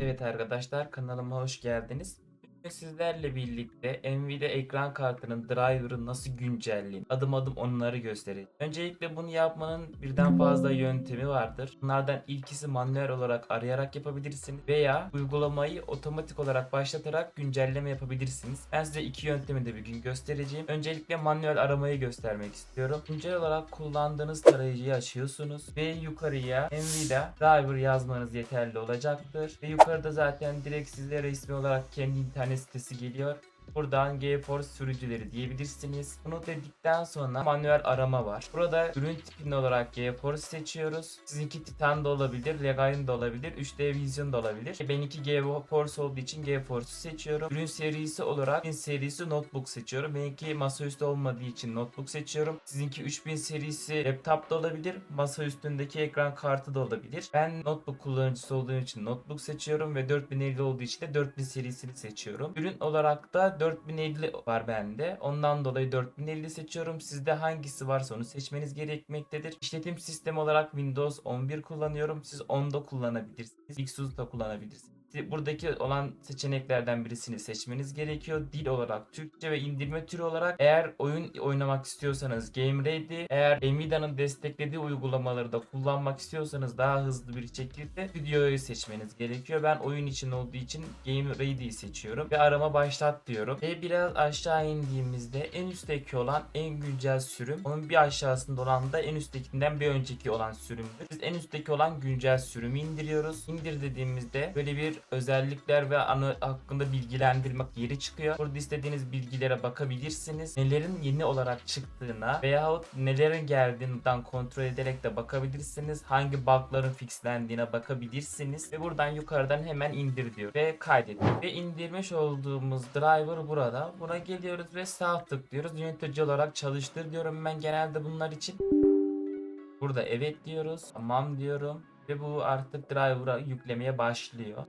Evet arkadaşlar kanalıma hoş geldiniz. Bugün sizlerle birlikte Nvidia ekran kartının driver'ı nasıl güncellenir? Adım adım onları göstereceğim. Öncelikle bunu yapmanın birden fazla yöntemi vardır. Bunlardan ilkisi manuel olarak arayarak yapabilirsiniz veya uygulamayı otomatik olarak başlatarak güncelleme yapabilirsiniz. Ben size iki yöntemi de bir gün göstereceğim. Öncelikle manuel aramayı göstermek istiyorum. Güncel olarak kullandığınız tarayıcıyı açıyorsunuz ve yukarıya Nvidia driver yazmanız yeterli olacaktır. Ve yukarıda zaten direkt size resmi olarak kendi internet sitesi geliyor. Buradan GeForce sürücüleri diyebilirsiniz. Bunu dedikten sonra manuel arama var. Burada ürün tipini olarak GeForce seçiyoruz. Sizinki Titan da olabilir, Legain de olabilir, 3D Vision da olabilir. Benimki GeForce olduğu için GeForce'u seçiyorum. Ürün serisi olarak 1000 serisi notebook seçiyorum. Benimki masaüstü olmadığı için notebook seçiyorum. Sizinki 3000 serisi laptop da olabilir. Masa üstündeki ekran kartı da olabilir. Ben notebook kullanıcısı olduğum için notebook seçiyorum ve 4050 olduğu için de 4000 serisini seçiyorum. Ürün olarak da 4050 var bende. Ondan dolayı 4050 seçiyorum. Sizde hangisi varsa onu seçmeniz gerekmektedir. İşletim sistemi olarak Windows 11 kullanıyorum. Siz 10'da kullanabilirsiniz. Xus da kullanabilirsiniz. Buradaki olan seçeneklerden birisini seçmeniz gerekiyor. Dil olarak Türkçe ve indirme türü olarak eğer oyun oynamak istiyorsanız Game Ready, eğer Nvidia'nın desteklediği uygulamaları da kullanmak istiyorsanız daha hızlı bir şekilde videoyu seçmeniz gerekiyor. Ben oyun için olduğu için Game Ready'yi seçiyorum ve arama başlat diyorum. Ve biraz aşağı indiğimizde en üstteki olan en güncel sürüm, onun bir aşağısında olan da en üsttekinden bir önceki olan sürümdür. Biz en üstteki olan güncel sürümü indiriyoruz. İndir dediğimizde böyle bir özellikler ve anı hakkında bilgilendirmek yeri çıkıyor. Burada istediğiniz bilgilere bakabilirsiniz. Nelerin yeni olarak çıktığına veyahut nelerin geldiğinden kontrol ederek de bakabilirsiniz. Hangi bug'ların fixlendiğine bakabilirsiniz. Ve buradan yukarıdan hemen indir diyor. Ve kaydet. Ve indirmiş olduğumuz driver burada. Buna geliyoruz ve sağ tıklıyoruz. Yönetici olarak çalıştır diyorum ben genelde bunlar için. Burada evet diyoruz. Tamam diyorum. Ve bu artık driver'a yüklemeye başlıyor.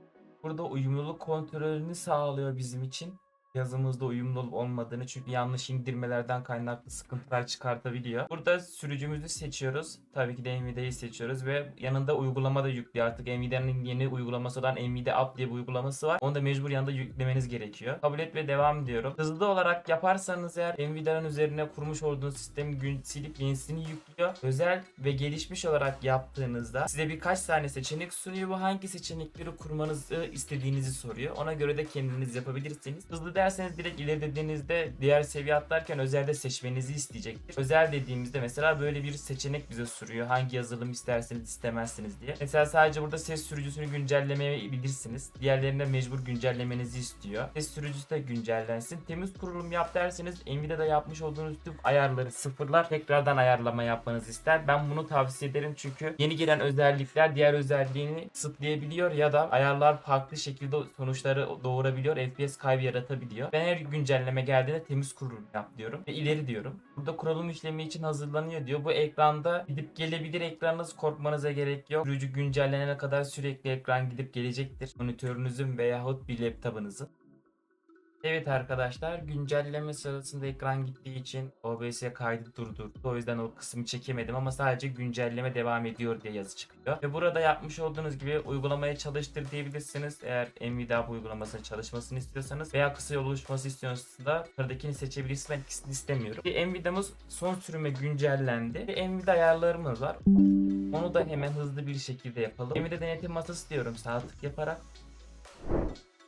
Burada uyumluluk kontrolünü sağlıyor bizim için. Yazımızda uyumlu olup olmadığını çünkü yanlış indirmelerden kaynaklı sıkıntılar çıkartabiliyor. Burada sürücümüzü seçiyoruz. Tabii ki de Nvidia'yı seçiyoruz ve yanında uygulama da yüklüyor. Artık Nvidia'nın yeni uygulaması olan Nvidia App diye bir uygulaması var. Onu da mecbur yanında yüklemeniz gerekiyor. Kabul et ve devam diyorum. Hızlı olarak yaparsanız eğer Nvidia'nın üzerine kurmuş olduğunuz sistemi gün silip yenisini yüklüyor. Özel ve gelişmiş olarak yaptığınızda size birkaç tane seçenek sunuyor. Bu hangi seçenekleri kurmanızı istediğinizi soruyor. Ona göre de kendiniz yapabilirsiniz. Hızlı derseniz direkt ileri dediğinizde diğer seviye atlarken özelde seçmenizi isteyecektir. Özel dediğimizde mesela böyle bir seçenek bize soruyor. Hangi yazılım isterseniz istemezsiniz diye. Mesela sadece burada ses sürücüsünü güncellemeyebilirsiniz. Diğerlerinde mecbur güncellemenizi istiyor. Ses sürücüsü de güncellensin. Temiz kurulum yap derseniz Nvidia'da yapmış olduğunuz tüm ayarları sıfırlar. Tekrardan ayarlama yapmanızı ister. Ben bunu tavsiye ederim çünkü yeni gelen özellikler diğer özelliğini kısıtlayabiliyor ya da ayarlar farklı şekilde sonuçları doğurabiliyor. FPS kaybı yaratabiliyor. Ben her güncelleme geldiğinde temiz kurulum yap diyorum ve ileri diyorum. Burada kurulum işlemi için hazırlanıyor diyor. Bu ekranda gidip gelebilir ekranınız korkmanıza gerek yok. Sürücü güncellenene kadar sürekli ekran gidip gelecektir. Monitörünüzün veyahut bir laptopunuzun. Evet arkadaşlar güncelleme sırasında ekran gittiği için OBS kaydı durdurdu. O yüzden o kısmı çekemedim ama sadece güncelleme devam ediyor diye yazı çıkıyor. Ve burada yapmış olduğunuz gibi uygulamaya çalıştır diyebilirsiniz. Eğer Nvidia bu uygulamasının çalışmasını istiyorsanız veya kısa yol oluşması istiyorsanız da yukarıdakini seçebilirsiniz. Ben ikisini istemiyorum. Bir Nvidia'mız son sürüme güncellendi. Ve Nvidia ayarlarımız var. Onu da hemen hızlı bir şekilde yapalım. Nvidia denetim masası diyorum sağ tık yaparak.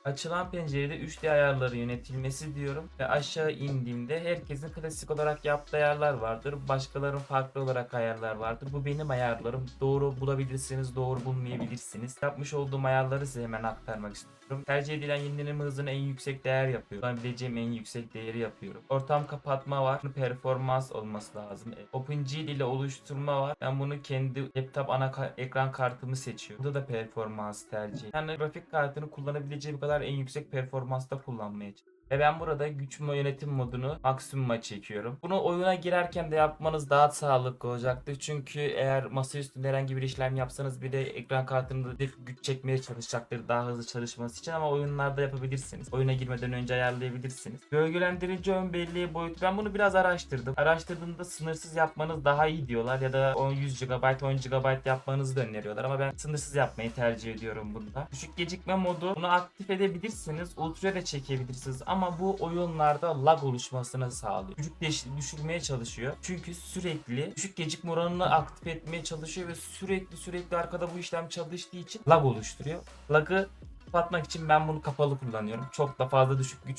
Açılan pencerede 3D ayarları yönetilmesi diyorum ve aşağı indiğimde herkesin klasik olarak yaptığı ayarlar vardır. Başkalarının farklı olarak ayarlar vardır. Bu benim ayarlarım. Doğru bulabilirsiniz, doğru bulmayabilirsiniz. Yapmış olduğum ayarları size hemen aktarmak istiyorum. Tercih edilen yenilenme hızını en yüksek değer yapıyorum. Kullanabileceğim en yüksek değeri yapıyorum. Ortam kapatma var. Performans olması lazım. OpenGL ile oluşturma var. Ben bunu kendi laptop ana ekran kartımı seçiyorum. Burada da performans tercih. Yani grafik kartını kullanabileceği bu kadar en yüksek performansta kullanmaya çalışıyorum. Ve ben burada güç yönetim modunu maksimuma çekiyorum. Bunu oyuna girerken de yapmanız daha sağlıklı olacaktır. Çünkü eğer masa üstünde herhangi bir işlem yapsanız bile ekran kartında güç çekmeye çalışacaktır daha hızlı çalışması için ama oyunlarda yapabilirsiniz. Oyuna girmeden önce ayarlayabilirsiniz. Gölgelendirici ön belleği boyutu ben bunu biraz araştırdım. Araştırdığımda sınırsız yapmanız daha iyi diyorlar ya da 10 100 GB 10 GB yapmanızı da öneriyorlar ama ben sınırsız yapmayı tercih ediyorum bunda. Düşük gecikme modu bunu aktif edebilirsiniz. Ultra da çekebilirsiniz ama bu oyunlarda lag oluşmasını sağlıyor. Çocuk düşürmeye çalışıyor. Çünkü sürekli düşük gecikme oranını aktif etmeye çalışıyor ve sürekli sürekli arkada bu işlem çalıştığı için lag oluşturuyor. Lag'ı kapatmak için ben bunu kapalı kullanıyorum. Çok da fazla düşük güç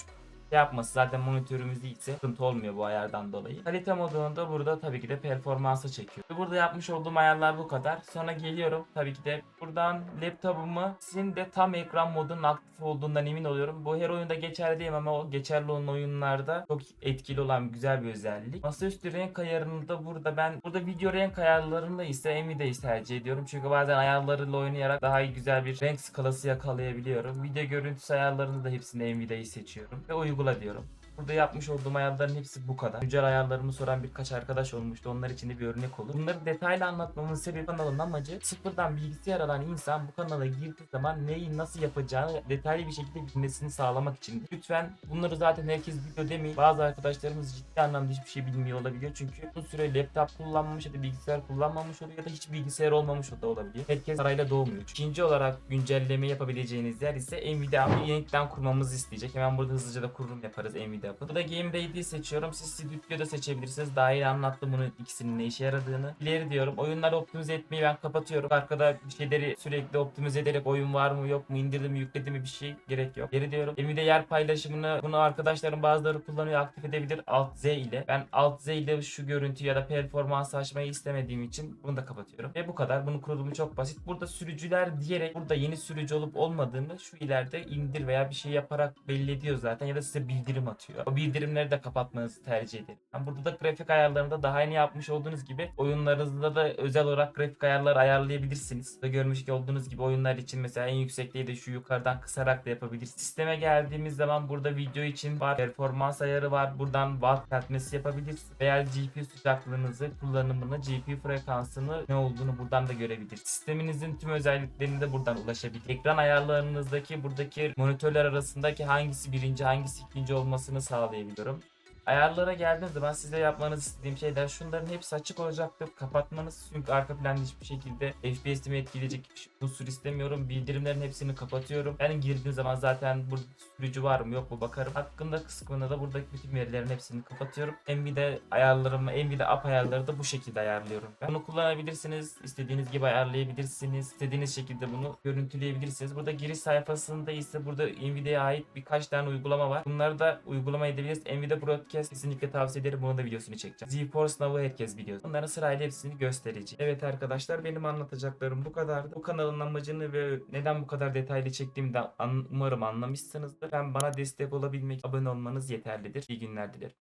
yapması zaten monitörümüz ise sıkıntı olmuyor bu ayardan dolayı. Kalite modunu da burada tabii ki de performansa çekiyor. Burada yapmış olduğum ayarlar bu kadar. Sonra geliyorum tabii ki de buradan laptopumu sizin de tam ekran modunun aktif olduğundan emin oluyorum. Bu her oyunda geçerli değil ama o geçerli olan oyunlarda çok etkili olan güzel bir özellik. Masaüstü renk ayarını da burada ben burada video renk ayarlarında ise Nvidia'yı tercih ediyorum. Çünkü bazen ayarlarıyla oynayarak daha iyi güzel bir renk skalası yakalayabiliyorum. Video görüntüsü ayarlarında da hepsini Nvidia'yı seçiyorum ve uygula diyorum. Burada yapmış olduğum ayarların hepsi bu kadar. Güncel ayarlarımı soran birkaç arkadaş olmuştu. Onlar için de bir örnek olur. Bunları detaylı anlatmamın sebebi kanalın amacı sıfırdan bilgisayar alan insan bu kanala girdiği zaman neyi nasıl yapacağını detaylı bir şekilde bilmesini sağlamak için. Lütfen bunları zaten herkes biliyor demeyin. Bazı arkadaşlarımız ciddi anlamda hiçbir şey bilmiyor olabiliyor. Çünkü bu süre laptop kullanmamış ya da bilgisayar kullanmamış oluyor ya da hiç bilgisayar olmamış da olabiliyor. Herkes parayla doğmuyor. İkinci olarak güncelleme yapabileceğiniz yer ise Nvidia'mı yeniden kurmamızı isteyecek. Hemen burada hızlıca da kurum yaparız Nvidia yapın. Burada Game Ready'yi seçiyorum. Siz Stüdyo da seçebilirsiniz. Daha iyi anlattım bunun ikisinin ne işe yaradığını. İleri diyorum. Oyunları optimize etmeyi ben kapatıyorum. Arkada bir şeyleri sürekli optimize ederek oyun var mı yok mu indirdim mi yükledim mi bir şey gerek yok. Geri diyorum. Nvidia yer paylaşımını bunu arkadaşlarım bazıları kullanıyor aktif edebilir Alt Z ile. Ben Alt Z ile şu görüntü ya da performans açmayı istemediğim için bunu da kapatıyorum. Ve bu kadar. Bunun kurulumu çok basit. Burada sürücüler diyerek burada yeni sürücü olup olmadığını şu ileride indir veya bir şey yaparak belli ediyor zaten ya da size bildirim atıyor. O bildirimleri de kapatmanızı tercih ederim. Yani burada da grafik ayarlarında daha yeni yapmış olduğunuz gibi oyunlarınızda da özel olarak grafik ayarları ayarlayabilirsiniz. Burada görmüş olduğunuz gibi oyunlar için mesela en yüksekliği de şu yukarıdan kısarak da yapabilirsiniz. Sisteme geldiğimiz zaman burada video için var, performans ayarı var. Buradan watt katmesi yapabilirsiniz. Veya GPU sıcaklığınızı, kullanımını, GPU frekansını ne olduğunu buradan da görebilirsiniz. Sisteminizin tüm özelliklerini de buradan ulaşabilir. Ekran ayarlarınızdaki buradaki monitörler arasındaki hangisi birinci hangisi ikinci olmasını sağlayabiliyorum. Ayarlara geldiğiniz zaman size yapmanızı istediğim şeyler şunların hepsi açık olacaktır. Kapatmanız çünkü arka planda hiçbir şekilde FPS'imi etkileyecek bir unsur istemiyorum. Bildirimlerin hepsini kapatıyorum. Ben girdiğim zaman zaten burada sürücü var mı yok mu bakarım. Hakkında kısmında da buradaki bütün verilerin hepsini kapatıyorum. Nvidia ayarlarımı, Nvidia app ayarları da bu şekilde ayarlıyorum. Ben. Bunu kullanabilirsiniz. istediğiniz gibi ayarlayabilirsiniz. İstediğiniz şekilde bunu görüntüleyebilirsiniz. Burada giriş sayfasında ise burada Nvidia'ya ait birkaç tane uygulama var. Bunları da uygulama edebiliriz. Nvidia Broadcast kesinlikle tavsiye ederim. Bunun da videosunu çekeceğim. GeForce Now'ı herkes biliyor. Bunların sırayla hepsini göstereceğim. Evet arkadaşlar benim anlatacaklarım bu kadardı. Bu kanalın amacını ve neden bu kadar detaylı çektiğimi de an- umarım anlamışsınızdır. Ben bana destek olabilmek, abone olmanız yeterlidir. İyi günler dilerim.